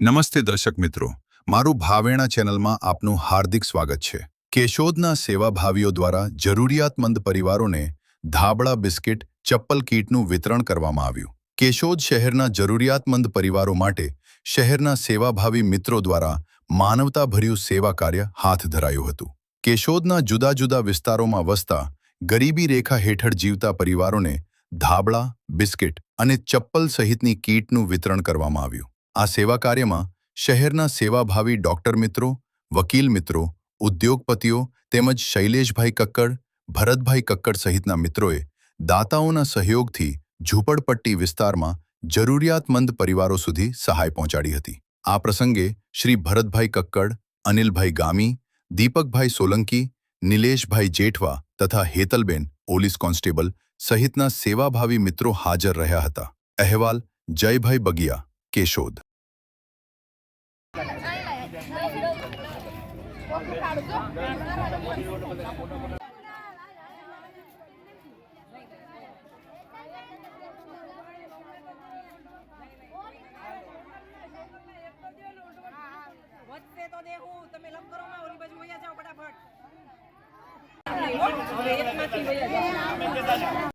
નમસ્તે દર્શક મિત્રો. મારું ભાવેણા ચેનલમાં આપનું હાર્દિક સ્વાગત છે. કેશોદના સેવાભાવીઓ દ્વારા જરૂરિયાતમંદ પરિવારોને ધાબળા બિસ્કિટ, ચપ્પલ કીટનું વિતરણ કરવામાં આવ્યું. કેશોદ શહેરના જરૂરિયાતમંદ પરિવારો માટે શહેરના સેવાભાવી મિત્રો દ્વારા માનવતાભર્યું સેવા કાર્ય હાથ ધરાયું હતું. કેશોદના જુદા જુદા વિસ્તારોમાં વસતા ગરીબી રેખા હેઠળ જીવતા પરિવારોને ધાબળા, બિસ્કિટ અને ચપ્પલ સહિતની કીટનું વિતરણ કરવામાં આવ્યું. આ સેવા કાર્યમાં શહેરના સેવાભાવી ડોક્ટર મિત્રો, વકીલ મિત્રો, ઉદ્યોગપતિઓ તેમજ શૈલેષભાઈ કક્કડ, ભરતભાઈ કક્કડ સહિતના મિત્રોએ દાતાઓના સહયોગથી ઝૂંપડપટ્ટી વિસ્તારમાં જરૂરિયાતમંદ પરિવારો સુધી સહાય પહોંચાડી હતી. આ પ્રસંગે શ્રી ભરતભાઈ કક્કડ, અનિલભાઈ ગામી, દીપકભાઈ સોલંકી, નિલેશભાઈ જેઠવા તથા હેતલબેન પોલીસ કોન્સ્ટેબલ સહિતના સેવાભાવી મિત્રો હાજર રહ્યા હતા. અહેવાલ જયભાઈ બગિયા, કેશોદ. વધશે તો દેખું તમે લપ કરો માં ઓલી બાજુ વયા જાઓ ફટાફટ હવે એકમાંથી